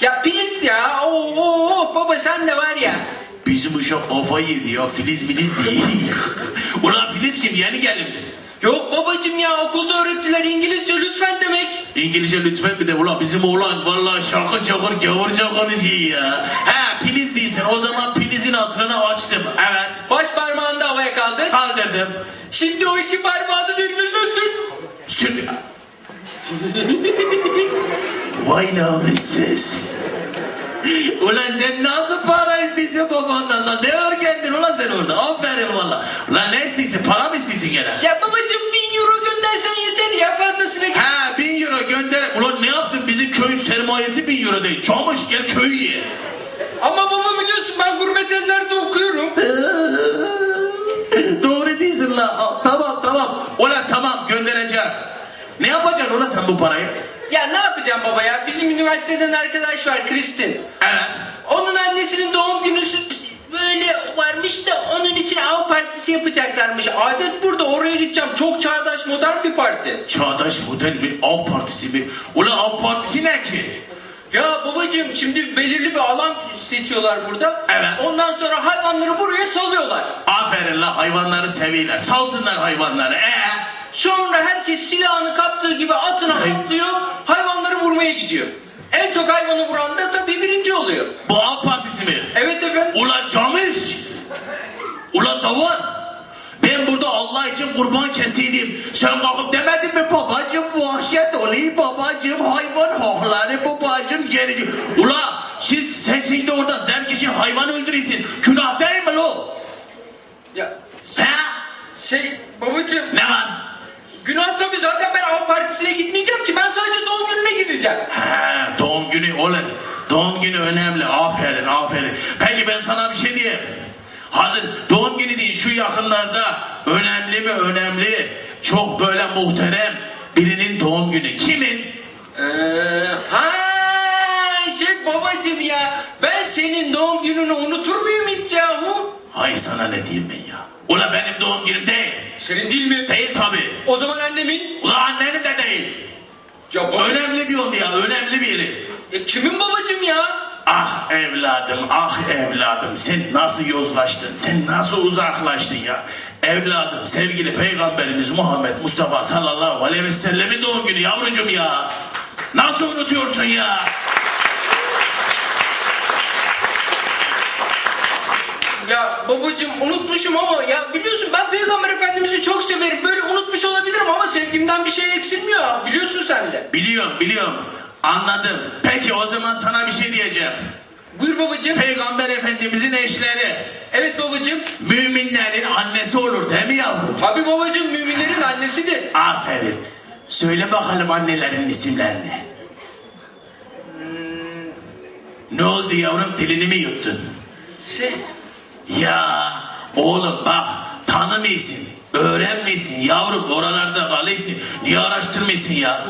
Ya Filiz ya. Oo baba sen de var ya. Bizim uşak kafayı ya. Filiz miliz değil. Ulan Filiz kim? Yeni gelin mi? Yok babacım ya okulda öğrettiler İngilizce lütfen demek. İngilizce lütfen bir de ulan bizim oğlan vallahi şakır şakır gavurca konuşuyor ya. He Filiz değilsin o zaman Filiz'in altını açtım. Evet. Baş parmağını da havaya kaldır. Kaldırdım. Şimdi o iki parmağını birbirine sürt. Sür. Vay namussuz. Ulan sen nasıl para istiyorsun babandan lan? Ne öğrendin ulan sen orada? Aferin valla. Ulan ne istiyorsun? Para mı istiyorsun gene? Ya babacım bin euro göndersen yeter ya fazlasına git. Ha bin euro gönder. Ulan ne yaptın? Bizim köyün sermayesi bin euro değil. Çamış gel köyü ye. Ama baba biliyorsun ben gurbet ellerde okuyorum. Doğru değilsin la. Tamam tamam. Ulan tamam göndereceğim. Yapacaksın ulan sen bu parayı? Ya ne yapacağım baba ya? Bizim üniversiteden arkadaş var Kristin. Evet. Onun annesinin doğum günü böyle varmış da onun için av partisi yapacaklarmış. Adet burada oraya gideceğim. Çok çağdaş modern bir parti. Çağdaş model mi? Av partisi mi? Ulan av partisi ne ki? Ya babacığım şimdi belirli bir alan seçiyorlar burada. Evet. Ondan sonra hayvanları buraya salıyorlar. Aferin la hayvanları seviyorlar. Salsınlar hayvanları. Ee? Sonra herkes silahını kaptığı gibi atına atlıyor, hayvanları vurmaya gidiyor. En çok hayvanı vuran da tabii birinci oluyor. Av partisi mi? Evet efendim. Ulan camış. Ulan davar. Ben burada Allah için kurban keseydim. Sen kalkıp demedin mi babacım vahşet olayım babacım hayvan hakları babacım gerici. Ulan siz sen şimdi orada zevk için hayvan öldürüyorsun. Günah değil mi lo? Ya He? şey babacığım Ne lan? günah tabii zaten ben av partisine gitmeyeceğim ki ben sadece gideceğim. He, doğum günü olan. Doğum günü önemli. Aferin, aferin. Peki ben sana bir şey diyeyim. Hazır doğum günü değil şu yakınlarda önemli mi önemli? Çok böyle muhterem birinin doğum günü. Kimin? Ee, ha şey babacığım ya ben senin doğum gününü unutur muyum hiç yahu? Hay sana ne diyeyim ben ya? Ula benim doğum günüm değil. Senin değil mi? Değil tabi. O zaman annemin. Ula annenin de değil. Ya baba- Önemli diyorum ya önemli biri. E, kimin babacığım ya? Ah evladım, ah evladım sen nasıl yozlaştın, sen nasıl uzaklaştın ya. Evladım sevgili peygamberimiz Muhammed Mustafa sallallahu aleyhi ve sellemin doğum günü yavrucum ya. Nasıl unutuyorsun ya? Ya babacığım unutmuşum ama ya biliyorsun ben Peygamber Efendimiz'i çok severim. Böyle unutmuş olabilirim ama sevgimden bir şey eksilmiyor. Biliyorsun sen de. Biliyorum biliyorum anladım. Peki o zaman sana bir şey diyeceğim. Buyur babacığım. Peygamber efendimizin eşleri Evet babacığım. müminlerin annesi olur değil mi yavrum? Tabi babacığım müminlerin annesidir. Aferin. Söyle bakalım annelerin isimlerini. Ne oldu yavrum dilini mi yuttun? Şey, Ya oğlum bak tanımıyorsun, öğrenmiyorsun yavrum oralarda kalıyorsun. Niye araştırmıyorsun ya?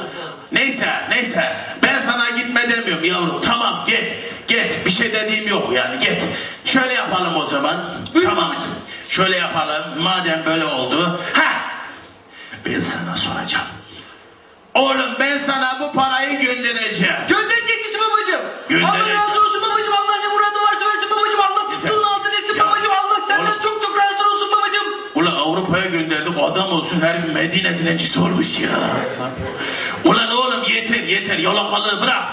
Neyse neyse ben sana gitme demiyorum yavrum tamam git git bir şey dediğim yok yani git. Şöyle yapalım o zaman. tamam şöyle yapalım madem böyle oldu. Ha ben sana soracağım. Oğlum ben sana bu parayı göndereceğim. Olsun her gün Medine dilencisi olmuş ya. Ulan oğlum yeter yeter yalakalığı bırak.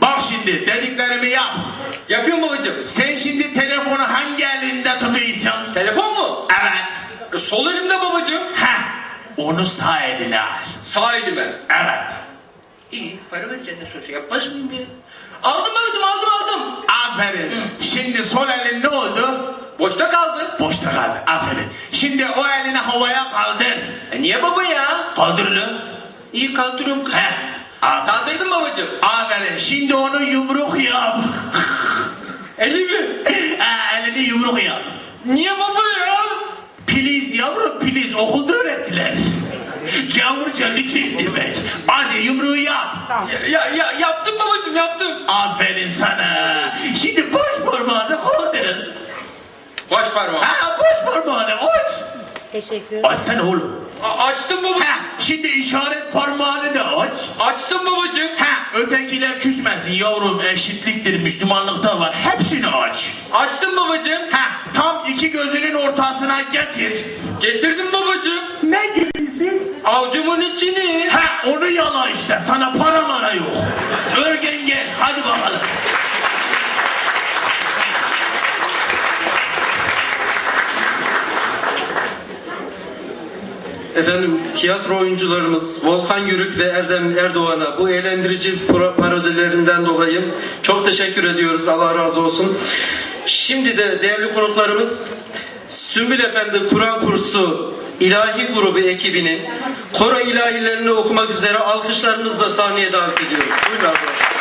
Bak şimdi dediklerimi yap. Yapıyorum babacığım. Sen şimdi telefonu hangi elinde tutuyorsun? Telefon mu? Evet. E, sol elimde babacığım. Heh. Onu sağ eline al. Sağ elime. Evet. İyi para vereceksin nasıl olsa yapmaz mıyım ya? Aldım babacığım aldım aldım. Aferin. Şimdi sol elin ne oldu? Boşta kaldı. Boşta kaldı. Aferin. Şimdi o elini havaya kaldır. E niye baba ya? Kaldır lan. İyi kaldırıyorum kızım. Heh. Aferin. Kaldırdım babacığım. Aferin. Şimdi onu yumruk yap. Elimi. ha, elini yumruk yap. Niye baba ya? Please yavrum please okulda öğrettiler. Gavurca niçin demek. Hadi yumruğu yap. Ya, ya, ya yaptım babacığım yaptım. Aferin sana. Şimdi boş parmağını kaldır. Baş parmağım. Ha boş parmağını aç. Teşekkür Açsana oğlum. A- açtım babacığım. Heh, şimdi işaret parmağını da aç. Açtım babacığım. Heh, ötekiler küsmesin yavrum eşitliktir Müslümanlıkta var. Hepsini aç. Açtım babacığım. Heh, tam iki gözünün ortasına getir. Getirdim babacığım. Ne gibisin? Avcumun içini. Ha onu yala işte. Sana para mara yok. Örgen gel. Hadi bakalım. Efendim tiyatro oyuncularımız Volkan Yürük ve Erdem Erdoğan'a bu eğlendirici parodilerinden dolayı çok teşekkür ediyoruz. Allah razı olsun. Şimdi de değerli konuklarımız Sümbül Efendi Kur'an kursu ilahi grubu ekibinin koro ilahilerini okumak üzere alkışlarınızla sahneye davet ediyoruz. Buyurun arkadaşlar.